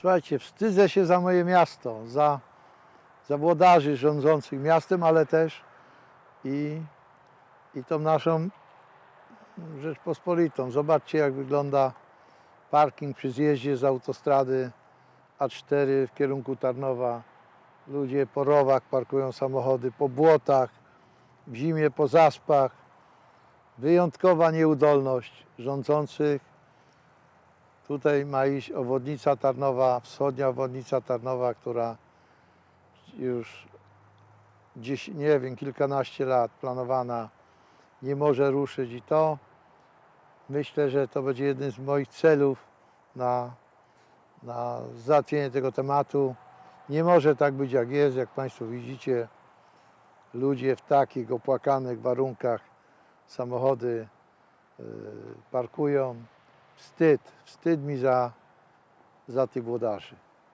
Słuchajcie, wstydzę się za moje miasto, za, za włodarzy rządzących miastem, ale też i, i tą naszą Rzeczpospolitą. Zobaczcie, jak wygląda parking przy zjeździe z autostrady A4 w kierunku Tarnowa. Ludzie po rowach parkują samochody, po błotach, w zimie po zaspach. Wyjątkowa nieudolność rządzących. Tutaj ma iść obwodnica Tarnowa, wschodnia obwodnica Tarnowa, która już dziś, nie wiem, kilkanaście lat planowana, nie może ruszyć i to myślę, że to będzie jeden z moich celów na, na załatwienie tego tematu. Nie może tak być jak jest, jak Państwo widzicie. Ludzie w takich opłakanych warunkach samochody y, parkują. Wstyd, wstyd mi za, za tych włodarzy.